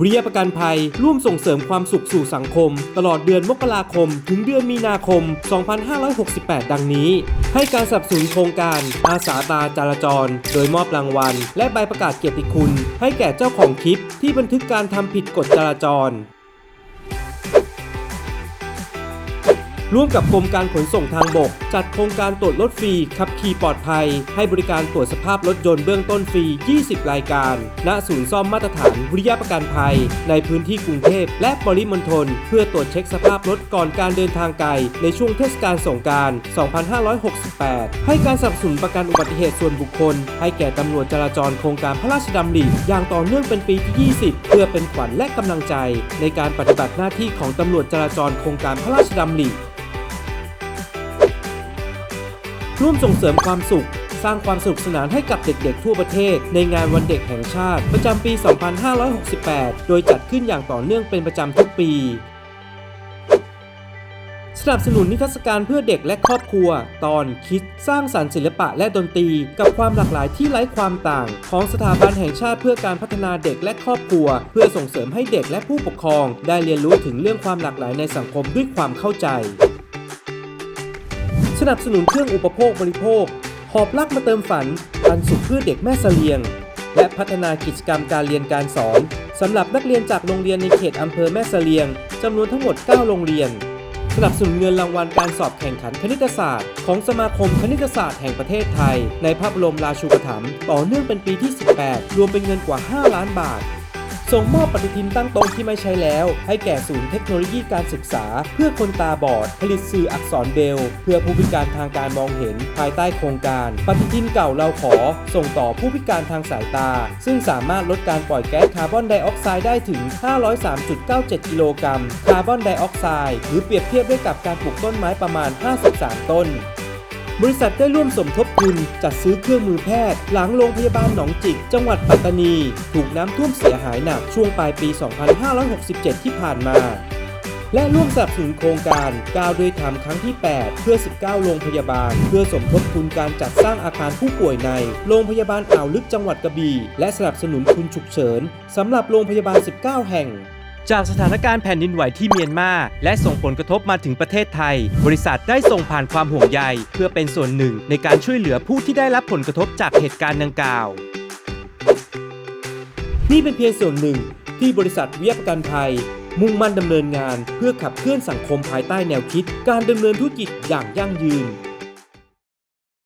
เรียประกันภัยร่วมส่งเสริมความสุขสู่สังคม ตลอดเดือนมกราคม ถึงเดือนมีนาคม 2568 ดังนี้ ให้การสนับสนุนโครงการอาสาตาจราจร โดยมอบรางวัล และใบประกาศเกียรติคุณ ให้แก่เจ้าของคลิปที่บันทึกการทำผิดกฎจราจร ร่วมกับกรมการขนส่งทางบก จัดโครงการตรวจรถฟรีขับขี่ปลอดภัย ให้บริการตรวจสภาพรถยนต์เบื้องต้นฟรี 20 รายการ ณ ศูนย์ซ่อมมาตรฐานวิริยะประกันภัย ในพื้นที่กรุงเทพและปริมณฑลเพื่อตรวจเช็คสภาพรถก่อนการเดินทางไกล ในช่วงเทศกาลสงกราร 2568 ให้การสนับสนุนประกันอุบัติเหตุส่วนบุคคล ให้แก่ตำรวจจราจรโครงการพระราชดำริอย่างต่อเนื่องเป็นปีที่ 20 เพื่อเป็นขวัญและกำลังใจ ในการปฏิบัติหน้าที่ของตำรวจจราจรโครงการพระราชดำริ ร่วมส่งเสริมความสุข สร้างความสนุกสนานให้กับเด็กๆ ทั่วประเทศ ในงานวันเด็กแห่งชาติ ประจำปี 2568 โดยจัดขึ้นอย่างต่อเนื่องเป็นประจำทุกปี สนับสนุนนิทรรศการเพื่อเด็กและครอบครัว ตอนคิดสร้างสรรค์ศิลปะและดนตรี กับความหลากหลายที่ไร้ความต่าง ของสถาบันแห่งชาติเพื่อการพัฒนาเด็กและครอบครัว เพื่อส่งเสริมให้เด็กและผู้ปกครอง ได้เรียนรู้ถึงเรื่องความหลากหลายในสังคมด้วยความเข้าใจ สนับสนุนเครื่องอุปโภคบริโภค หอบลักมาเติมฝันปันสุขเพื่อเด็กแม่เสลียง และพัฒนากิจกรรมการเรียนการสอนสำหรับนักเรียนจากโรงเรียนในเขตอำเภอแม่เสลียงจำนวนทั้งหมด 9 โรงเรียน สนับสนุนเงินรางวัลการสอบแข่งขันคณิตศาสตร์ ของสมาคมคณิตศาสตร์แห่งประเทศไทย ในพระบรมราชูปถัมภ์ต่อเนื่องเป็นปีที่ 18 รวมเป็นเงินกว่า 5 ล้านบาท ส่งมอบปฏิทินตั้งโต๊ะที่ไม่ใช้แล้ว ให้แก่ศูนย์เทคโนโลยีการศึกษา เพื่อคนตาบอด ผลิตสื่ออักษรเบล เพื่อผู้พิการทางการมองเห็น ภายใต้โครงการ ปฏิทินเก่าเราขอ ส่งต่อผู้พิการทางสายตา ซึ่งสามารถลดการปล่อยแก๊สคาร์บอนไดออกไซด์ได้ถึง 503.97 กิโลกรัม คาร์บอนไดออกไซด์หรือเปรียบเทียบได้กับการปลูกต้นไม้ประมาณ 53 ต้น บริษัทได้ร่วมสมทบทุนจัดซื้อเครื่องมือแพทย์ หลังโรงพยาบาลหนองจิก จังหวัดปัตตานี ถูกน้ำท่วมเสียหายหนักช่วงปลายปี 2567 ที่ผ่านมา และร่วมสนับสนุนโครงการก้าวด้วยธรรมครั้งที่ 8 เพื่อ 19 โรงพยาบาล เพื่อสมทบทุนการจัดสร้างอาคารผู้ป่วยใน โรงพยาบาลอ่าวลึกจังหวัดกระบี่และสนับสนุนทุนฉุกเฉินสำหรับโรงพยาบาล 19 แห่ง จากสถานการณ์แผ่นดินไหวที่เมียนมา และส่งผลกระทบมาถึงประเทศไทย บริษัทได้ส่งผ่านความห่วงใย เพื่อเป็นส่วนหนึ่งในการช่วยเหลือผู้ที่ได้รับผลกระทบจากเหตุการณ์ดังกล่าว นี่เป็นเพียงส่วนหนึ่งที่บริษัทเวียประกันภัย มุ่งมั่นดำเนินงาน เพื่อขับเคลื่อนสังคมภายใต้แนวคิด การดำเนินธุรกิจอย่างยั่งยืน